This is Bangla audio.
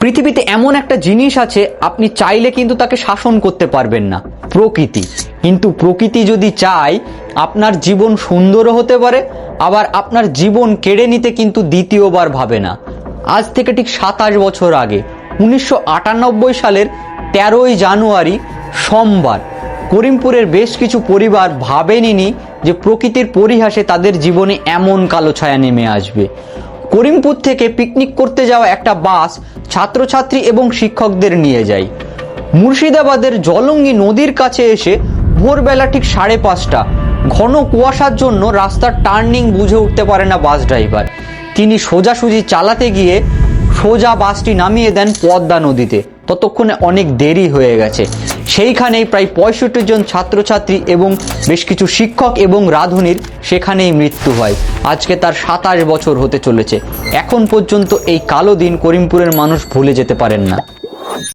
পৃথিবীতে এমন একটা জিনিস আছে, আপনি চাইলে কিন্তু তাকে শাসন করতে পারবেন না। প্রকৃতি। কিন্তু প্রকৃতি যদি চায়, আপনার জীবন সুন্দরও হতে পারে, আবার আপনার জীবন কেড়ে নিতে কিন্তু দ্বিতীয়বার ভাবে না। আজ থেকে ঠিক সাতাশ বছর আগে, উনিশশো আটানব্বই সালের তেরোই জানুয়ারি, সোমবার, করিমপুরের বেশ কিছু পরিবার ভাবেনি যে প্রকৃতির পরিহাসে তাদের জীবনে এমন কালো ছায়া নেমে আসবে। করিমপুর থেকে পিকনিক করতে যাওয়া একটা বাস ছাত্রছাত্রী এবং শিক্ষকদের নিয়ে যায়। মুর্শিদাবাদের জলঙ্গি নদীর কাছে এসে ভোরবেলা ঠিক সাড়ে পাঁচটা, ঘন কুয়াশার জন্য রাস্তার টার্নিং বুঝে উঠতে পারে না বাস ড্রাইভার তিনি সোজাসুজি চালাতে গিয়ে সোজা বাসটি নামিয়ে দেন পদ্মা নদীতে। ততক্ষণে অনেক দেরি হয়ে গেছে। সেইখানেই প্রায় পঁয়ষট্টি জন ছাত্রছাত্রী এবং বেশ কিছু শিক্ষক এবং রাঁধুনির সেখানেই মৃত্যু হয়। আজকে তার সাতাশ বছর হতে চলেছে। এখন পর্যন্ত এই কালো দিন করিমপুরের মানুষ ভুলে যেতে পারেন না।